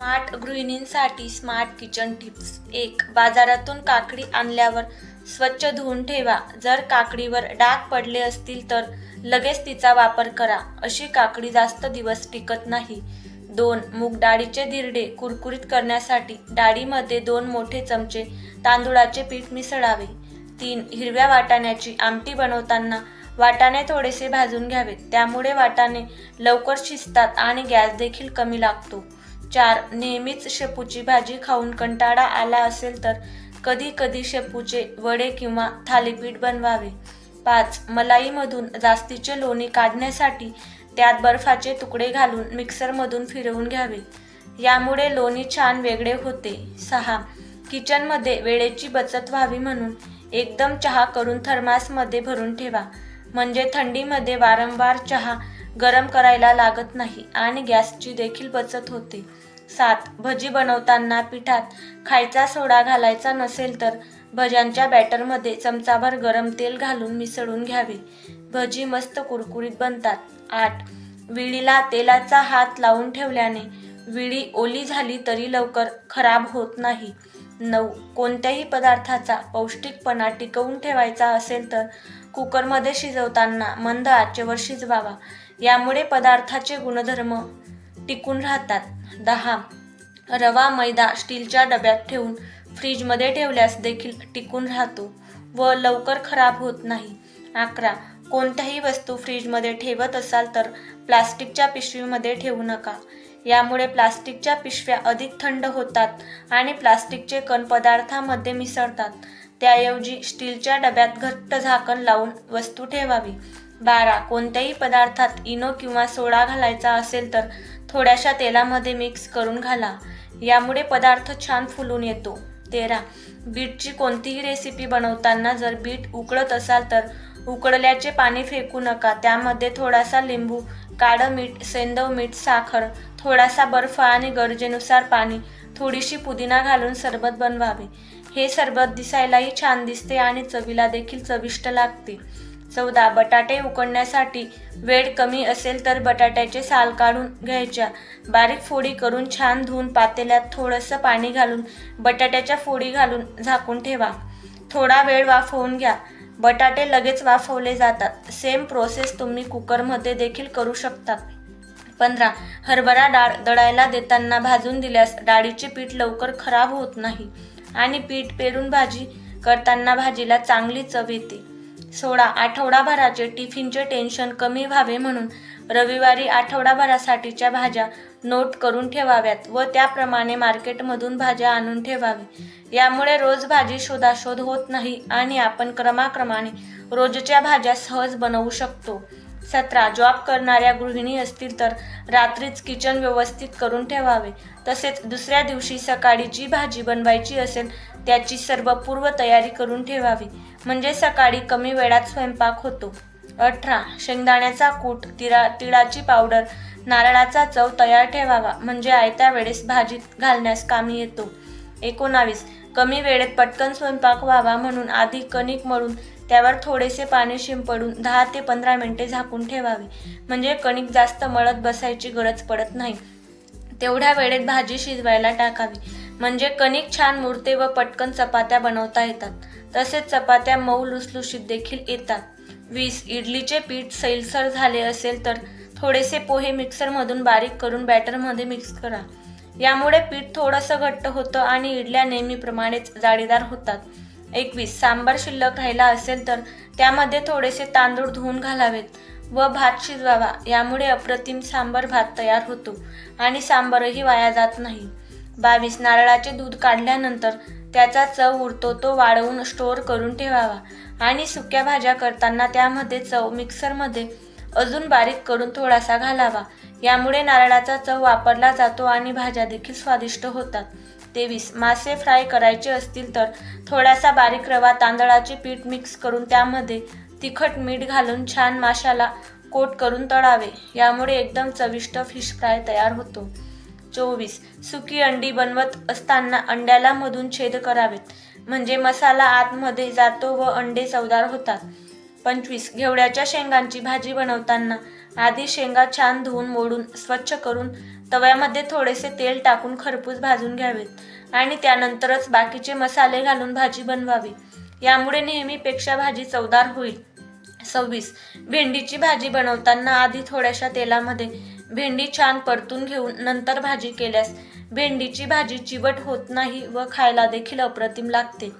Smart गृहिणींसाठी smart kitchen tips. एक बाजारातून काकडी आणल्यावर स्वच्छ धुवून ठेवा. जर काकडीवर डाग पडले असतील तर लगेच तिचा वापर करा. अशी काकडी जास्त दिवस टिकत नाही. दोन मूग डाळीचे दिरडे कुरकुरीत करण्यासाठी डाळीमध्ये दोन मोठे चमचे तांदूळाचे पीठ मिसळावे. तीन हिरव्या वाटाण्याची आमटी बनवताना वाटाणे थोडेसे भाजून घ्यावेत. त्यामुळे वाटाणे लवकर शिजतात आणि गॅस देखील कमी लागतो. चार नेहमीच शेपूची भाजी खाऊन कंटाळा आला असेल तर कधी कधी शेपूचे वडे किंवा थालीपीठ बनवावे. पाच मलाईमधून जास्तीचे लोणी काढण्यासाठी त्यात बर्फाचे तुकडे घालून मिक्सरमधून फिरवून घ्यावे. यामुळे लोणी छान वेगळे होते. सहा किचनमध्ये वेळेची बचत व्हावी म्हणून एकदम चहा करून थर्मासमध्ये भरून ठेवा. म्हणजे थंडीमध्ये वारंवार चहा गरम करायला लागत नाही आणि गॅसची देखील बचत होते. सात भजी बनवताना पिठात खायचा सोडा घालायचा नसेल तर भज्यांच्या बॅटरमध्ये चमचाभर गरम तेल घालून मिसळून घ्यावे. भजी मस्त कुरकुरीत बनतात. आठ विळीला तेलाचा हात लावून ठेवल्याने विळी ओली झाली तरी लवकर खराब होत नाही. नऊ कोणत्याही पदार्थाचा पौष्टिकपणा टिकवून ठेवायचा असेल तर कुकरमध्ये शिजवताना मंद आचेवर शिजवावा. यामुळे पदार्थाचे गुणधर्म टिकून राहतात. दहा. रवा मैदा स्टीलच्या डब्यात ठेवून फ्रीजमध्ये ठेवल्यास देखील टिकून राहतो व लवकर खराब होत नाही. अकरा. कोणत्याही वस्तू फ्रीजमध्ये ठेवत असाल तर प्लास्टिकच्या पिशवीमध्ये ठेवू नका. यामुळे प्लास्टिकच्या पिशव्या अधिक थंड होतात आणि प्लास्टिकचे कण पदार्थामध्ये मिसळतात. त्याऐवजी स्टीलच्या डब्यात घट्ट झाकण लावून वस्तू ठेवावी. बारा. कोणत्याही पदार्थात इनो किंवा सोडा घालायचा असेल तर थोड्याशा तेलामध्ये मिक्स करून घाला. यामुळे पदार्थ छान फुलून येतो. तेरा. बीटची कोणतीही रेसिपी बनवताना जर बीट उकळत असाल तर उकळल्याचे पाणी फेकू नका. त्यामध्ये थोडासा लिंबू काळं मीठ सेंदव मीठ साखर थोडासा बर्फ आणि गरजेनुसार पाणी थोडीशी पुदिना घालून सरबत बनवावे. हे सरबत दिसायलाही छान दिसते आणि चवीला देखील चविष्ट लागते. चौदा बटाटे उकडण्यासाठी वेळ कमी असेल तर बटाट्याचे साल काढून घ्यायच्या. बारीक फोडी करून छान धुवून पातेल्यात थोडंसं पाणी घालून बटाट्याच्या फोडी घालून झाकून ठेवा. थोडा वेळ वाफवून घ्या. बटाटे लगेच वाफवले जातात. सेम प्रोसेस तुम्ही कुकरमध्ये देखील करू शकता. पंधरा हरभरा डाळ दळायला देताना भाजून दिल्यास डाळीचे पीठ लवकर खराब होत नाही आणि पीठ पेरून भाजी करताना भाजीला चांगली चव येते. सोळा आठवडाभराचे टिफिनचे टेन्शन कमी व्हावे म्हणून रविवारी आठवडाभरासाठीच्या भाज्या नोट करून ठेवाव्यात व त्याप्रमाणे मार्केटमधून भाज्या आणून ठेवावी. यामुळे रोज भाजी शोधाशोध होत नाही आणि आपण क्रमाक्रमाने रोजच्या भाज्या सहज बनवू शकतो. सतरा जॉब करणाऱ्या गृहिणी असतील तर रात्रीच किचन व्यवस्थित करून ठेवावे. तसेच दुसऱ्या दिवशी सकाळी जी भाजी बनवायची असेल त्याची सर्व पूर्वतयारी करून ठेवावी. म्हणजे सकाळी कमी वेळात स्वयंपाक होतो. अठरा. शेंगदाण्याचा कूट तिरा तिळाची पावडर नारळाचा चव तयार ठेवावा. म्हणजे आयत्या वेळेस भाजीत घालण्यास कामी येतो. एकोणावीस. कमी वेळेत पटकन स्वयंपाक व्हावा म्हणून आधी कणिक मळून त्यावर थोडेसे पाणी शिंपडून दहा ते पंधरा मिनिटे झाकून ठेवावे. म्हणजे कणिक जास्त मळत बसायची गरज पडत नाही. तेवढ्या वेळेत भाजी शिजवायला टाकावी. म्हणजे कणिक छान मुरते व पटकन चपात्या बनवता येतात. तसेच चपात्या मऊ लुसलुशीत देखील येतात. वीस इडलीचे पीठ सैलसर झाले असेल तर थोडेसे पोहे मिक्सरमधून बारीक करून बॅटरमध्ये मिक्स करा. यामुळे पीठ थोडंसं घट्ट होतं आणि इडल्या नेहमीप्रमाणेच जाळीदार होतात. एकवीस सांबार शिल्लक राहिला असेल तर त्यामध्ये थोडेसे तांदूळ धुवून घालावेत. व भात शिजवावा. यामुळे अप्रतिम सांबर भात तयार होतो आणि सांबरही वाया जात नाही. बावीस नारळाचे दूध काढल्यानंतर त्याचा चव उरतो तो वाळवून स्टोअर करून ठेवावा. आणि सुक्या भाज्या करताना त्यामध्ये चव मिक्सरमध्ये अजून बारीक करून थोडासा घालावा. यामुळे नारळाचा चव वापरला जातो आणि भाज्या देखील स्वादिष्ट होतात. तेवीस मासे फ्राय करायचे असतील तर थोडासा बारीक रवा तांदळाचे पीठ मिक्स करून त्यामध्ये तिखट मीठ घालून छान माशाला कोट करून तळावे. यामुळे एकदम चविष्ट फिश फ्राय तयार होतो. चोवीस. सुकी अंडी बनवत असताना अंड्याला मधून छेद करावेत. म्हणजे मसाला आतमध्ये जातो व अंडे चवदार होतात. पंचवीस. घेवड्याच्या शेंगांची भाजी बनवताना आधी शेंगा छान धुवून मोडून स्वच्छ करून तव्यामध्ये थोडेसे तेल टाकून खरपूस भाजून घ्यावेत. आणि त्यानंतरच बाकीचे मसाले घालून भाजी बनवावी. यामुळे नेहमीपेक्षा भाजी चवदार होईल. सव्वीस. भेंडीची भाजी बनवताना आधी थोड्याशा तेलामध्ये भेंडी छान परतून घेऊन नंतर भाजी केल्यास भेंडीची भाजी चिवट होत नाही व खायला देखील अप्रतिम लागते.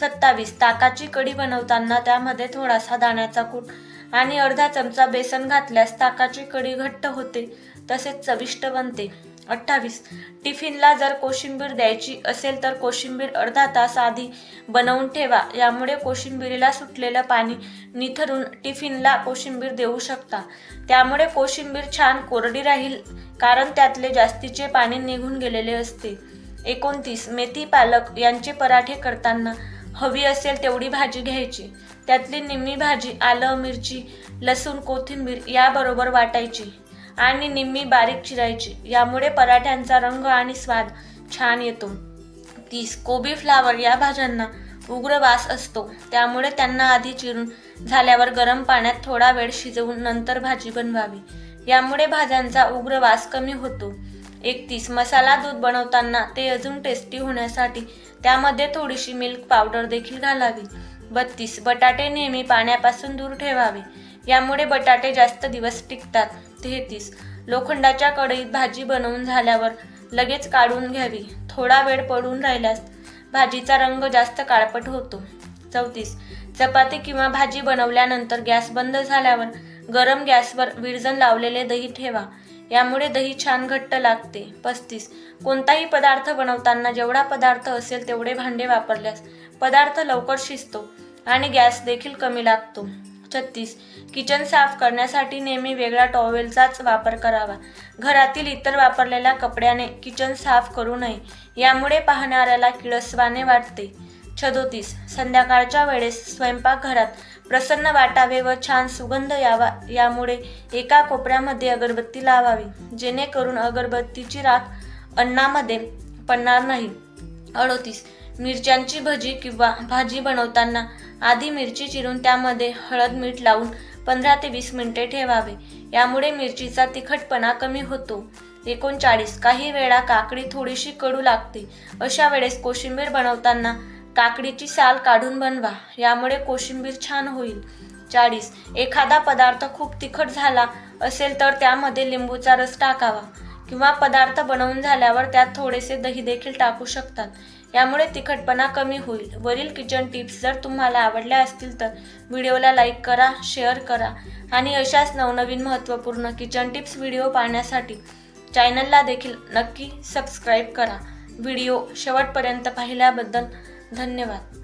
सत्तावीस. ताकाची कढी बनवताना त्यामध्ये थोडासा दाण्याचा कूट आणि अर्धा चमचा बेसन घातल्यास ताकाची कढी घट्ट होते तसेच चविष्ट बनते. अठ्ठावीस. टिफिनला जर कोशिंबीर द्यायची असेल तर कोशिंबीर अर्धा तास आधी बनवून ठेवा. यामुळे कोशिंबीरीला सुटलेलं पाणी निथरून टिफिनला कोशिंबीर देऊ शकता. त्यामुळे कोशिंबीर छान कोरडी राहील कारण त्यातले जास्तीचे पाणी निघून गेलेले असते. एकोणतीस. मेथी पालक यांचे पराठे करताना हवी असेल तेवढी भाजी घ्यायची. त्यातली निम्मी भाजी आलं मिरची लसूण कोथिंबीर याबरोबर वाटायची. आणि निम्मी बारीक चिरायची. यामुळे पराठ्यांचा रंग आणि स्वाद छान येतो. तीस कोबी फ्लावर या भाज्यांना उग्र वास असतो. त्यामुळे त्यांना आधी चिरून झाल्यावर गरम पाण्यात थोडा वेळ शिजवून नंतर भाजी बनवावी. यामुळे भाज्यांचा उग्र वास कमी होतो. एकतीस मसाला दूध बनवताना ते अजून टेस्टी होण्यासाठी त्यामध्ये थोडीशी मिल्क पावडर देखील घालावी. बत्तीस बटाटे नेहमी पाण्यापासून दूर ठेवावे. यामुळे बटाटे जास्त दिवस टिकतात. तेहतीस. लोखंडाच्या कढईत भाजी बनवून झाल्यावर लगेच काढून घ्यावी. थोडा वेळ पडून राहिल्यास भाजीचा रंग जास्त काळपट होतो. चौतीस. चपाती किंवा भाजी बनवल्यानंतर गॅस बंद झाल्यावर गरम गॅसवर विरजन लावलेले दही ठेवा. यामुळे दही छान घट्ट लागते. पस्तीस. कोणताही पदार्थ बनवताना जेवढा पदार्थ असेल तेवढे भांडे वापरल्यास पदार्थ लवकर शिजतो आणि गॅस देखील कमी लागतो. छत्तीस. किचन साफ करण्यासाठी नेहमी वेगळ्या टॉवेलचाच वापर करावा. घरातील इतर वापरलेल्या कपड्याने किचन साफ करू नये यामुळे पाहणाऱ्याला किळसवाने वाटते. छदोतीस. संध्याकाळच्या वेळेस स्वयंपाकघरात प्रसन्न वाटावे व छान सुगंध यावा यामुळे एका कोपऱ्यामध्ये अगरबत्ती लावावी जेणेकरून अगरबत्तीची राख अन्नामध्ये पडणार नाही. अडोतीस. मिरच्यांची भजी किंवा भाजी बनवताना आधी मिरची चिरून त्यामध्ये हळद मीठ लावून पंधरा ते वीस मिनिटे ठेवावे. यामुळे मिरचीचा तिखटपणा कमी होतो. एकोणचाळीस काही वेळा काकडी थोडीशी कडू लागते. अशा वेळेस कोशिंबीर बनवताना काकडीची साल काढून बनवा. यामुळे कोशिंबीर छान होईल. चाळीस एखादा पदार्थ खूप तिखट झाला असेल तर त्यामध्ये लिंबूचा रस टाकावा किंवा पदार्थ बनवून झाल्यावर त्यात थोडेसे दही देखील टाकू शकतात. यामुळे तिखटपणा कमी होईल. वरील किचन टिप्स जर तुम्हाला आवडल्या असतील तर व्हिडिओला लाईक करा शेअर करा आणि अशाच नवनवीन महत्त्वपूर्ण किचन टिप्स व्हिडिओ पाहण्यासाठी चॅनलला देखील नक्की सबस्क्राईब करा. व्हिडिओ शेवटपर्यंत पाहिल्याबद्दल धन्यवाद.